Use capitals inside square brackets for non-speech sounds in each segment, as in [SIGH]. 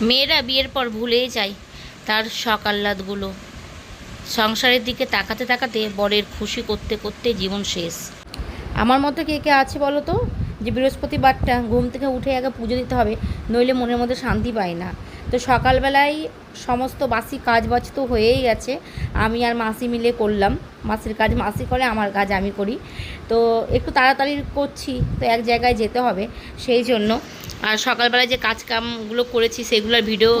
মেয়েরা বিয়ের পর ভুলেই যায় তার শখ আহ্লাদগুলো। সংসারের দিকে তাকাতে তাকাতে বরের খুশি করতে করতে জীবন শেষ। আমার মতো কে কে আছে বলো তো? যে বৃহস্পতিবারটা ঘুম থেকে উঠে আগে পুজো দিতে হবে, নইলে মনের মধ্যে শান্তি পায় না। তো সকালবেলায় সমস্ত বাসি কাজ বাজ তো হয়েই গেছে। আমি আর মাসি মিলে করলাম। মাসির কাজ মাসি করে আমার কাজ আমি করি। তো একটু তাড়াতাড়ি করছি তো এক জায়গায় যেতে হবে সেই জন্য। আর সকালবেলায় যে কাজ কামগুলো করেছি সেগুলোর ভিডিও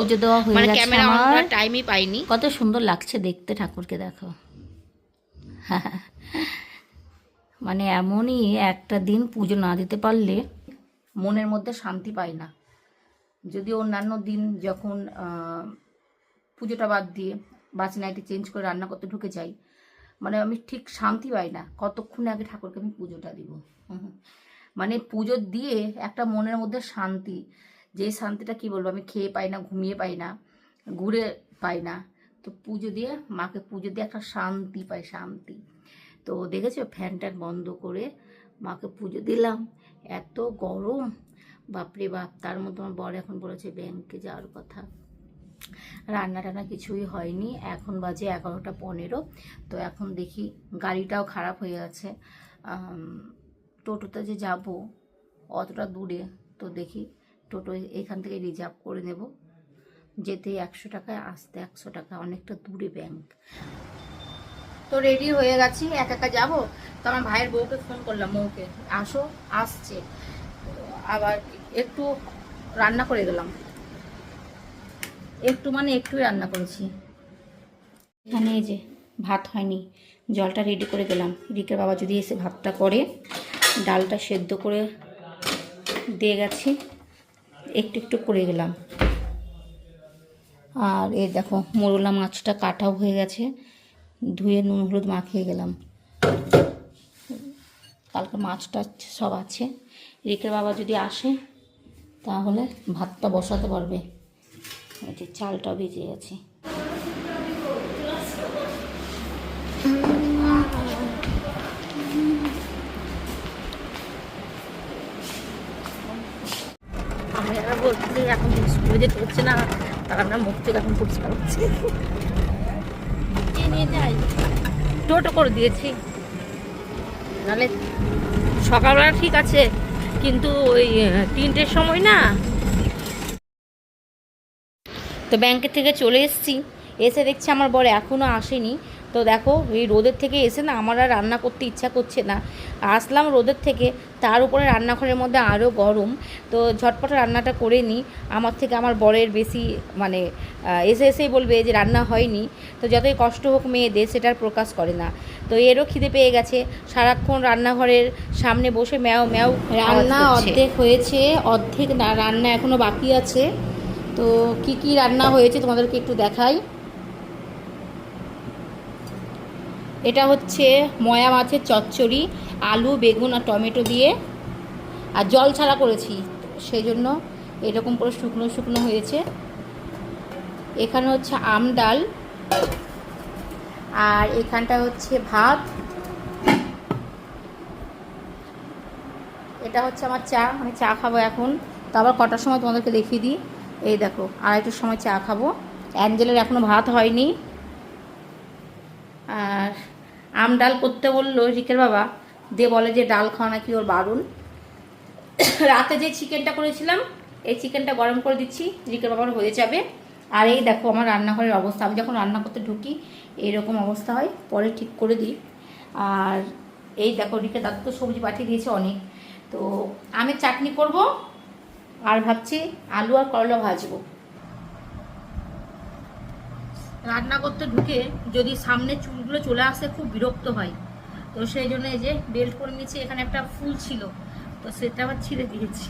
মানে ক্যামেরা অন আমার। করার টাইমই পাইনি। কত সুন্দর লাগছে দেখতে ঠাকুরকে দেখো। মানে এমনই একটা দিন পুজো না দিতে পারলে মনের মধ্যে শান্তি পায় না। যদি অন্যান্য দিন যখন পুজোটা বাদ দিয়ে বাসি নাইটি চেঞ্জ করে রান্না করতে ঢুকে যাই মানে আমি ঠিক শান্তি পাই না, কতক্ষণ আগে ঠাকুরকে আমি পুজোটা দিব। মানে পুজো দিয়ে একটা মনের মধ্যে শান্তি, যে শান্তিটা কি বলব, আমি খেয়ে পাই না, ঘুমিয়ে পাই না, ঘুরে পাই না, তো পুজো দিয়ে, মাকে পুজো দিয়ে একটা শান্তি পাই, শান্তি তো দেখেছ ফ্যান ট্যান বন্ধ করে মাকে পুজো দিলাম, এত গরম বাপরে বাপ তার মধ্যে আমার বর এখন বলেছে ব্যাংকে যাওয়ার কথা। রান্না টান্না কিছুই হয়নি এখন বাজে এগারোটা পনেরো তো এখন দেখি গাড়িটাও খারাপ হয়ে আম, টোটোতে যে যাব অতটা দূরে তো দেখি টোটো এখান থেকে রিজার্ভ করে নেব। যেতে একশো টাকায় আসতে একশো টাকা অনেকটা দূরে ব্যাংক। তো রেডি হয়ে গেছি একা একা যাব? তো আমার ভাইয়ের বউকে ফোন করলাম বউকে আসো আসছে। আবার একটু রান্না করে গেলাম একটু মানে একটুই রান্না করেছি। এখানে যে ভাত হয়নি, জলটা রেডি করে গেলাম রিকের বাবা যদি এসে ভাতটা করে, ডালটা সেদ্ধ করে দিয়ে গেছি, একটু একটু করে গেলাম আর এই দেখো, মোরলা মাছটা কাটাও হয়ে গেছে, ধুয়ে নুন, হলুদ মাখিয়ে গেলাম। কালকে মাছটা সব আছে। রিকের বাবা যদি আসে, তাহলে ভাতটা বসাতে পারবে। এই যে চালটাও ভিজে গেছে বলছি, এখন না, তারা মুখ এখন পরিষ্কার নিয়ে টোটো করে দিয়েছি। নাহলে সকালবেলা ঠিক আছে। কিন্তু ওই তিনটের সময় না। তো ব্যাংকের থেকে চলে এসেছি। এসে দেখছি আমার বর এখনও আসেনি। তো দেখো এই রোদের থেকে এসে না আমার আর রান্না করতে ইচ্ছা করছে না। আসলাম রোদের থেকে তার উপরে রান্নাঘরের মধ্যে আরও গরম। তো ঝটপট রান্নাটা করে নিই আমার থেকে আমার বরের বেশি মানে এসে এসেই বলবে যে রান্না হয়নি। তো যতই কষ্ট হোক মেয়েদের সেটার প্রকাশ করে না। তো এরও খিদে পেয়ে গেছে। সারাক্ষণ রান্নাঘরের সামনে বসে ম্যাও ম্যাও রান্না অর্ধেক হয়েছে অর্ধেক না রান্না এখনও বাকি আছে। তো কি কি রান্না হয়েছে তোমাদেরকে একটু দেখাই। এটা হচ্ছে ময়া মাছের চচ্চড়ি, আলু, বেগুন আর টমেটো দিয়ে। আর জল ছাড়া করেছি, সেই জন্য এরকম করে শুকনো শুকনো হয়েছে। এখানে হচ্ছে আম ডাল। আর এখানটা হচ্ছে ভাত। এটা হচ্ছে আমার চা, আমি চা খাব এখন। তো আবার কটার সময় তোমাদেরকে দেখিয়ে দিই। এই দেখো, আড়াইটার সময় চা খাব। অ্যাঞ্জেলের এখনও ভাত হয়নি। আর আম ডাল করতে বলল রিকের বাবা। দিয়ে বলে যে, ডাল খাওয়া নাকি ওর বারণ। রাতে যে চিকেনটা করেছিলাম, এই চিকেনটা গরম করে দিচ্ছি, রিকের বাবার হয়ে যাবে। আর এই দেখো আমার রান্নাঘরের অবস্থা। আমি যখন রান্না করতে ঢুকি, এইরকম অবস্থা হয়। পরে ঠিক করে দিই। আর এই দেখো রিকে দাদু তো সবজি পাঠিয়ে দিয়েছে অনেক। তো আমি চাটনি করব আর ভাবছি আলু আর করলা ভাজবো। রান্না করতে ঢুকে যদি সামনে চুলগুলো চলে আসে, খুব বিরক্ত হয়। তো সেই জন্য এই যে বেল্ট করে নিয়েছি, এখানে একটা ফুল ছিল, তো সেটা আবার ছিঁড়ে দিয়েছি।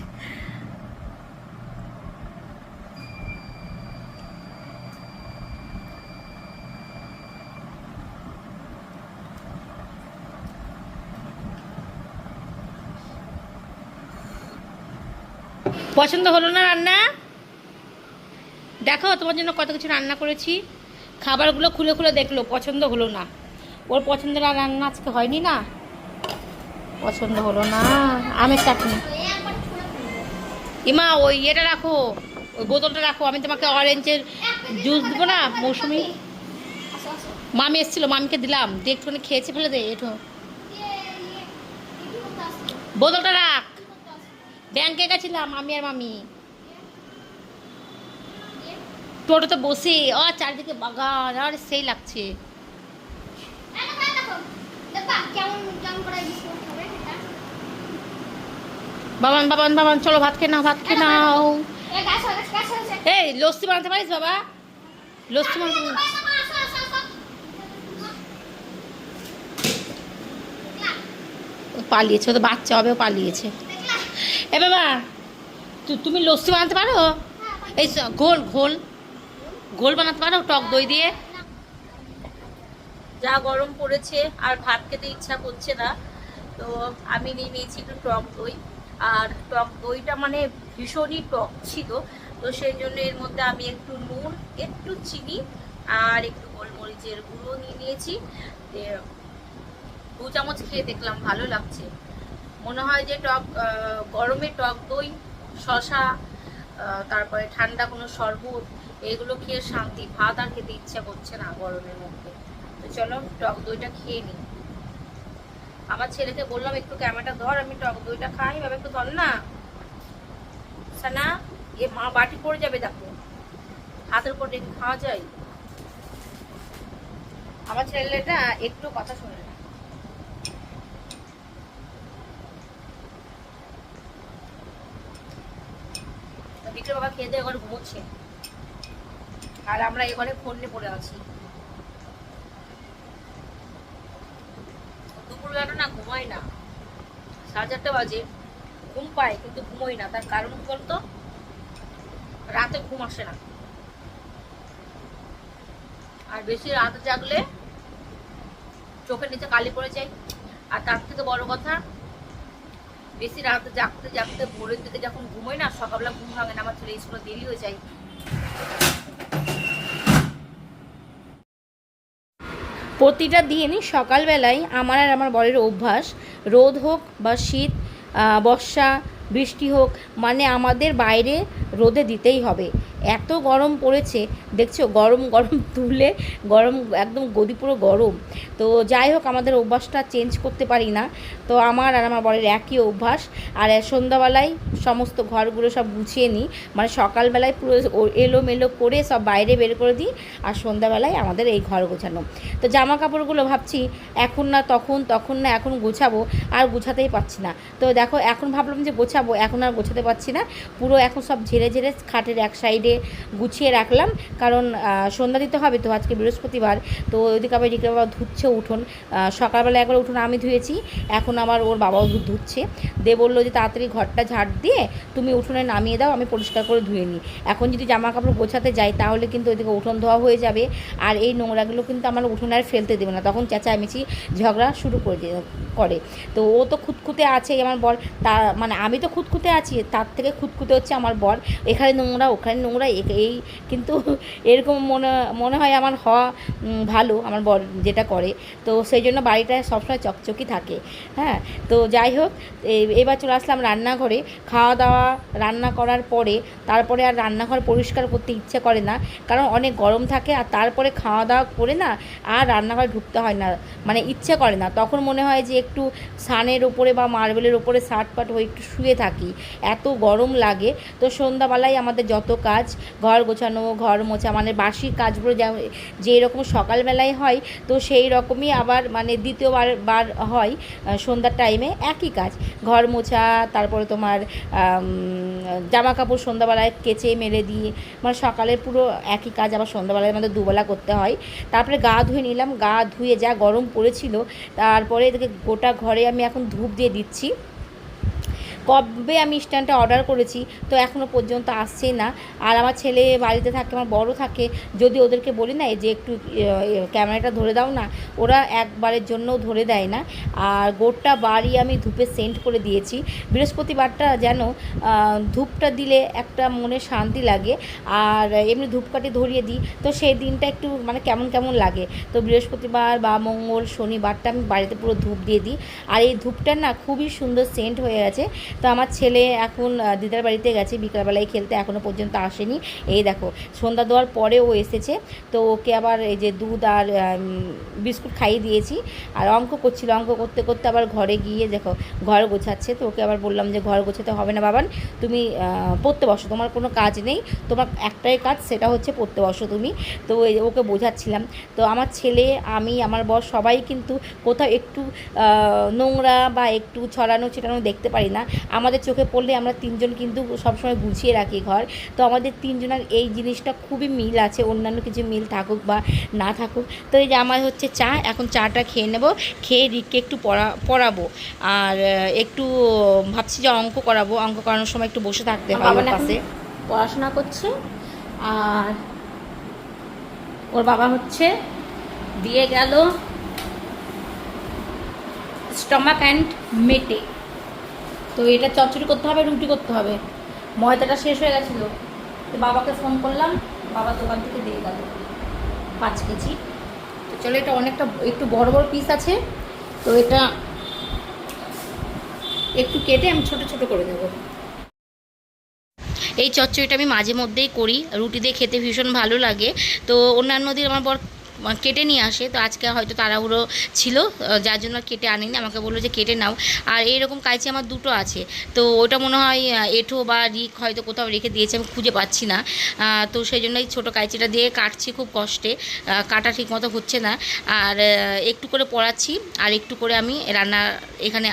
পছন্দ হলো না রান্না? দেখো তোমার জন্য কত কিছু রান্না করেছি। খাবারগুলো খুলে খুলে দেখল, পছন্দ হলো না। ওর পছন্দের আর রান্না আজকে হয়নি না? পছন্দ হলো না। আমের চাটনি। ইমা, ওই ইয়েটা রাখো, ওই বোতলটা রাখো। আমি তোমাকে অরেঞ্জের জুস দেবো না, মৌসুমি? মামি এসেছিল, মামিকে দিলাম। দিয়ে একটুখানি খেয়েছে ফেলে দে এটো বোতলটা রাখ। ব্যাংকে গেছিলাম, আমি আর মামি। টোটোতে বসে ও চারিদিকে বাগান আর সেই লাগছে। বাবান বাবান বাবান চলো ভাত খেয়ে নাও ভাত খেয়ে নাও। এই লস্যি বানাতে পারিস বাবা? লস্যি বানাতে পালিয়েছে ও তো বাচ্চা হবে পালিয়েছে। এ বাবা তুমি লস্যি বানাতে পারো? এই স- ঘোল ঘোল। ঘোল বানাতে পারো? টক দই দিয়ে? যা গরম পড়েছে আর ভাত খেতে ইচ্ছা করছে না, তো আমি নিয়ে নিয়েছি একটু টক দই। আর টক দইটা মানে ভীষণই টক ছিল, তো সেই জন্য এর মধ্যে আমি একটু নুন, একটু চিনি আর একটু গোলমরিচের গুঁড়ো নিয়ে নিয়েছি। দু চামচ খেয়ে দেখলাম, ভালো লাগছে। মনে হয় যে টক গরমে টক দই শশা তারপরে ঠান্ডা কোনো শরবত এগুলো খেয়ে শান্তি, ভাত আর খেতে ইচ্ছা করছে না গরমের মধ্যে। তো চলো টক দইটা খেয়ে নিই। আমার ছেলেকে বললাম, একটু ক্যামেরাটা ধর, আমি টক দইটা খাই, বাবা একটু ধর না। সানা, এ মা বাটি পড়ে যাবে দেখো। হাতের উপর রেখে খাওয়া যায়। আমার ছেলেটা একটু কথা শোনে না। বাবা খেয়ে দিয়ে ঘুমোচ্ছে। আর আমরা ফোন নিয়ে পড়ে আছি। দুপুরবেলাটা না ঘুমাই না। সাড়ে চারটে বাজে। ঘুম পাই কিন্তু ঘুমোই না। তার কারণ কি বলতো? রাতে ঘুম আসে না। আর বেশি রাতে জাগলে চোখের নিচে কালি পড়ে যায়। আর তার থেকে বড় কথা, বেশি রাত জাগতে জাগতে ভোরের দিকে যখন ঘুমোই না, সকালবেলা ঘুম ভাঙে না। আমার ছেলে স্কুলে দেরি হয়ে যায়। প্রতিটা দিন সকালবেলায় আমার আর আমার বরের অভ্যাস রোদ হোক বা শীত বর্ষা বৃষ্টি হোক মানে আমাদের বাইরে রোদে দিতেই হবে। এত গরম পড়েছে, দেখছ? গরম গরম তুলে, গরম একদম গদি পুরো গরম। তো যাই হোক, আমাদের অভ্যাসটা চেঞ্জ করতে পারি না। তো আমার আর আমার বরের একই অভ্যাস। আর সন্ধ্যাবেলায় সমস্ত ঘরগুলো সব গুছিয়ে নিই। মানে সকালবেলায় পুরো এলোমেলো করে সব বাইরে বের করে দিই। আর সন্ধ্যাবেলায় আমাদের এই ঘর গোছানো। তো জামা কাপড়গুলো ভাবছি, এখন না, তখন তখন না, এখন গোছাবো। আর গোছাতেই পারছি না। তো দেখো, এখন ভাবলাম যে গোছাবো এখন আর গোছাতে পারছি না। পুরো এখন সব ঝেড়ে ঝেড়ে খাটের এক সাইডে গুছিয়ে রাখলাম। কারণ সন্ধ্যা দিতে হবে তো, আজকে বৃহস্পতিবার। তো ওইদিকে আবার এদিকে বাবা ধুচ্ছে উঠোন। সকালবেলা একবার উঠোন আমি ধুয়েছি। এখন আবার ওর বাবাও ধুচ্ছে। দে বলল যে, তাড়াতাড়ি ঘরটা ঝাড় দিয়ে তুমি উঠোনে নামিয়ে দাও, আমি পরিষ্কার করে ধুয়ে নিই। এখন যদি জামা কাপড় গোছাতে যাই, তাহলে কিন্তু ওইদিকে উঠোন ধোয়া হয়ে যাবে। আর এই নোংরাগুলো কিন্তু আমার উঠোনে আর ফেলতে দেবে না। তখন চেঁচামেচি ঝগড়া শুরু করে করে। তো ও তো খুঁতখুঁতে আছেই আমার বর। তা মানে আমি তো খুঁতখুঁতে আছি, তার থেকে খুঁতখুঁতে হচ্ছে আমার বর। এখানে নোংরা, ওখানে নোংরা এই। কিন্তু [LAUGHS] এরকম মনে মনে হয় আমার হওয়া ভালো, আমার বর যেটা করে। তো সেই জন্য বাড়িটা সবসময় চকচকি থাকে হ্যাঁ? তো যাই হোক এবার চলে আসলাম রান্নাঘরে। খাওয়া দাওয়া, রান্না করার পরে, তারপরে আর রান্নাঘর পরিষ্কার করতে ইচ্ছে করে না। কারণ অনেক গরম থাকে আর তারপরে খাওয়া দাওয়া করে না আর রান্নাঘর ঢুকতে হয় না মানে ইচ্ছে করে না। তখন মনে হয় যে একটু সানের ওপরে বা মার্বেলের ওপরে শার্ট পাট হয়ে একটু শুয়ে থাকি, এত গরম লাগে। তো সন্ধ্যাবেলায় আমাদের যত কাজ, ঘর গোছানো, ঘর মোছা মানে বাসি কাজগুলো যেমন যেই রকম সকালবেলায় হয়, তো সেই রকমই আবার মানে দ্বিতীয়বার বার হয় সন্ধ্যার টাইমে একই কাজ। ঘর মোছা, তারপরে তোমার জামা কাপড় সন্ধ্যাবেলায় কেচে মেরে দিয়ে মানে সকালে পুরো একই কাজ আবার সন্ধ্যাবেলায় আমাদের দুবেলা করতে হয়। তারপরে গা ধুয়ে নিলাম, গা ধুয়ে যা গরম পড়েছিল, তারপরে গোটা ঘরে আমি এখন ধূপ দিয়ে দিচ্ছি। কবে আমি স্ট্যান্ডটা অর্ডার করেছি তো এখনও পর্যন্ত আসছেই না। আর আমার ছেলে বাড়িতে থাকে, আমার বড় থাকে, যদি ওদেরকে বলি না যে একটু ক্যামেরাটা ধরে দাও না, ওরা একবারের জন্যও ধরে দেয় না। আর গোটা বাড়ি আমি ধূপে সেন্ট করে দিয়েছি। বৃহস্পতিবারটা যেন ধূপটা দিলে একটা মনে শান্তি লাগে। আর এমনি ধূপকাঠি ধরিয়ে দিই, তো সেই দিনটা একটু মানে কেমন কেমন লাগে। তো বৃহস্পতিবার বা মঙ্গল শনিবারটা আমি বাড়িতে পুরো ধূপ দিয়ে দিই। আর এই ধূপটা না খুবই সুন্দর সেন্ট হয়ে গেছে। তো আমার ছেলে এখন দিদার বাড়িতে গেছে, বিকালবেলায় খেলতে এখনও পর্যন্ত আসেনি। এই দেখো, সন্ধ্যা দেওয়ার পরে ও এসেছে। তো ওকে আবার এই যে দুধ আর বিস্কুট খাইয়ে দিয়েছি। আর অঙ্ক করছিল, অঙ্ক করতে করতে আবার ঘরে গিয়ে দেখো, ঘর গোছাচ্ছে। তো ওকে আবার বললাম যে, ঘর গোছাতে হবে না বাবান, তুমি পড়তে বসো। তোমার কোনো কাজ নেই। তোমার একটাই কাজ, সেটা হচ্ছে পড়তে বসো তুমি। তো ওকে বোঝাচ্ছিলাম। তো আমার ছেলে, আমি, আমার বর সবাই কিন্তু কোথাও একটু নোংরা বা একটু ছড়ানো ছিটানো দেখতে পারি না। আমাদের চোখে পড়লে আমরা তিনজন কিন্তু সবসময় গুছিয়ে রাখি ঘর। তো আমাদের তিনজনের এই জিনিসটা খুবই মিল আছে অন্যান্য কিছু মিল থাকুক বা না থাকুক। তো এই যে আমার হচ্ছে চা এখন চাটা খেয়ে নেব খেয়ে রিককে একটু পড়া পড়াবো। আর একটু ভাবছি যে অঙ্ক করাবো অঙ্ক করানোর সময় একটু বসে থাকতে হবে ওর পড়াশোনা করছে আর ওর বাবা হচ্ছে দিয়ে গেল স্টমাক অ্যান্ড মেটে। তো এটা চচ্চড়ি করতে হবে, রুটি করতে হবে। ময়দাটা শেষ হয়ে গেছিল। তো বাবাকে ফোন করলাম, বাবা দোকান থেকে দিয়ে গেল পাঁচ কেজি। তো চলো, এটা অনেকটা একটু বড় বড় পিস আছে। তো এটা একটু কেটে আমি ছোট ছোট করে দেবো এই চচ্চড়িটা আমি মাঝে মধ্যেই করি। রুটি দিয়ে খেতে ভীষণ ভালো লাগে। তো অন্যান্য দিন আমার বর কেটে নিয়ে আসে। তো আজকে হয়তো তাড়াহুড়ো ছিল যার জন্য কেটে আনিনি। আমাকে বলল যে কেটে নাও। আর এইরকম কাইচি আমার দুটো আছে। তো ওটা মনে হয় এঁঠো বা রিক হয়তো কোথাও রেখে দিয়েছে, আমি খুঁজে পাচ্ছি না। তো সেই জন্য এই ছোটো কাইচিটা দিয়ে কাটছি খুব কষ্টে। কাটা ঠিক মতো হচ্ছে না। আর একটু করে পড়াচ্ছি। আর একটু করে আমি রান্না এখানে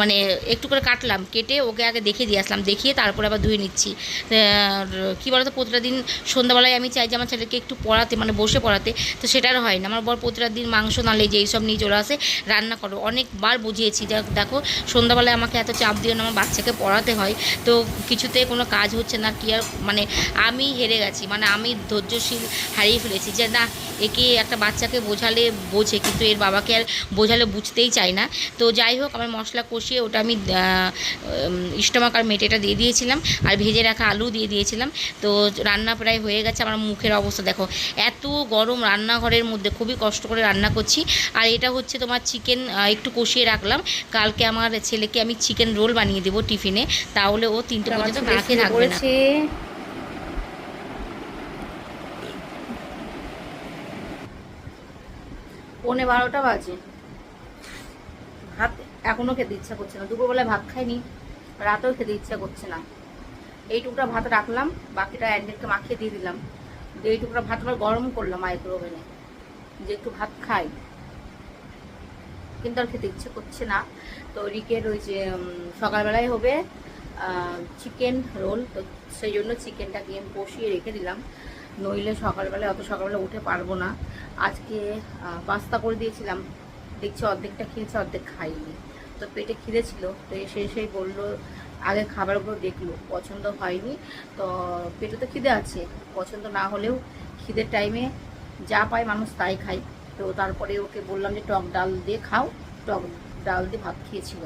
মানে একটু করে কাটলাম। কেটে ওকে আগে দেখিয়ে দিয়ে আসলাম। দেখিয়ে তারপরে আবার ধুয়ে নিচ্ছি। কী বলতো, প্রতিটা দিন সন্ধ্যাবেলায় আমি চাই যে আমার ছেলেকে একটু পড়াতে মানে বসে পড়াতে। তো সেটা আর হয় না। আমার বর প্রতিটা দিন মাংস নালে যে এইসব নিয়ে চলে আসে। রান্না করো। অনেকবার বুঝিয়েছি। দেখো সন্ধ্যাবেলায় আমাকে এত চাপ দিও না, আমার বাচ্চাকে পড়াতে হয়। তো কিছুতে কোনো কাজ হচ্ছে না, কি আর মানে আমি হেরে গেছি। মানে আমি ধৈর্যশীল হারিয়ে ফেলেছি যে, না, একে একটা বাচ্চাকে বোঝালে বোঝে, কিন্তু এর বাবাকে আর বোঝালে বুঝতেই চায় না। তো যাই হোক, আমার মশলা কষিয়ে ওটা আমি ইস্টমাক আর মেটেটা দিয়ে দিয়েছিলাম। আর ভেজে রাখা আলু দিয়ে দিয়েছিলাম। তো রান্না প্রায় হয়ে গেছে। আমার মুখের অবস্থা দেখো, এত গরম রান্নাঘরের মধ্যে খুবই কষ্ট করে রান্না করছি। আর এটা হচ্ছে তোমার চিকেন একটু কষিয়ে রাখলাম। কালকে আমার ছেলেকে আমি চিকেন রোল বানিয়ে দেবো টিফিনে তাহলে ও তিনটে পর্যন্ত না খেয়ে থাকবে না। পৌনে বারোটা বাজে। ভাত এখনও খেতে ইচ্ছা করছে না। দুপুরবেলায় ভাত খাইনি রাতেও খেতে ইচ্ছা করছে না। এই টুকরা ভাত রাখলাম বাকিটা অ্যান্ডেলকে মাখিয়ে দিয়ে দিলাম। এই টুকরা ভাত আবার গরম করলাম মাইক্রো ওভেনে যে একটু ভাত খাই। কিন্তু আর খেতে ইচ্ছে করছে না। তো রিকের ওই যে সকালবেলায় হবে চিকেন রোল। তো সেই জন্য চিকেনটাকে আমি কষিয়ে রেখে দিলাম। নইলে সকালবেলায়, অত সকালবেলা উঠে পারব না। আজকে পাস্তা করে দিয়েছিলাম। দেখছি অর্ধেকটা খেয়েছে, অর্ধেক খাইনি। তো পেটে খিদে ছিল। তো এসে এসেই বলল আগে খাবারগুলো দেখল। পছন্দ হয়নি। তো পেটে তো খিদে আছে। পছন্দ না হলেও খিদের টাইমে যা পায় মানুষ তাই খায়। তো তারপরে ওকে বললাম যে, টক ডাল দিয়ে খাও। টক ডাল দিয়ে ভাত খেয়েছিল।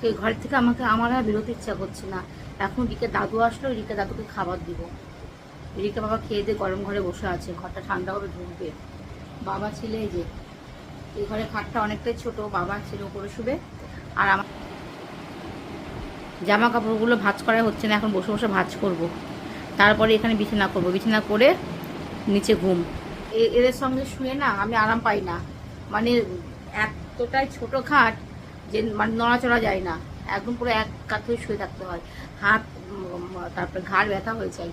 সেই ঘর থেকে আমাকে, আমার আর বেরোতে ইচ্ছা করছে না। এখন রিকে দাদু আসলো রিকে দাদুকে খাবার দিব। রিকে বাবা খেয়ে দিয়ে গরম ঘরে বসে আছে। ঘরটা ঠান্ডা হবে ঢুকবে বাবা ছিল এই যে, এই ঘরে খাটটা অনেকটাই ছোট। বাবা ছিল উপরে শুবে। আর আমার জামা কাপড়গুলো ভাঁজ করা হচ্ছে না। এখন বসে বসে ভাঁজ করব। তারপরে এখানে বিছানা করব। বিছানা করে নিচে ঘুম। এ- এদের সঙ্গে শুয়ে না আমি আরাম পাই না। মানে এতটাই ছোট খাট যে মানে নড়াচড়া যায় না। একদম পুরো এক কাঠে শুয়ে থাকতে হয়। হাত তারপরে ঘাড় ব্যথা হয়ে যায়।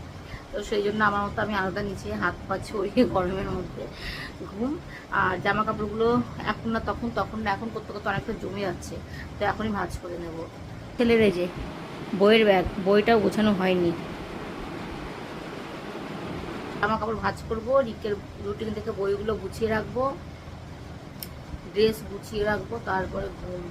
তো সেই জন্য আমার মতো আমি আলাদা নিচে হাত পা ছড়িয়ে [LAUGHS] গরমের মধ্যে ঘুম। আর জামা কাপড়গুলো এখন না তখন তখন না এখন করতে করতে অনেকটা জমে যাচ্ছে। তো এখনই ভাঁজ করে নেব। ছেলের এই যে বইয়ের ব্যাগ বইটাও গোছানো হয়নি। জামা কাপড় ভাজ করব, রিকের রুটিন থেকে বইগুলো গুছিয়ে রাখব ড্রেস গুছিয়ে রাখব, তারপরে ঘুম।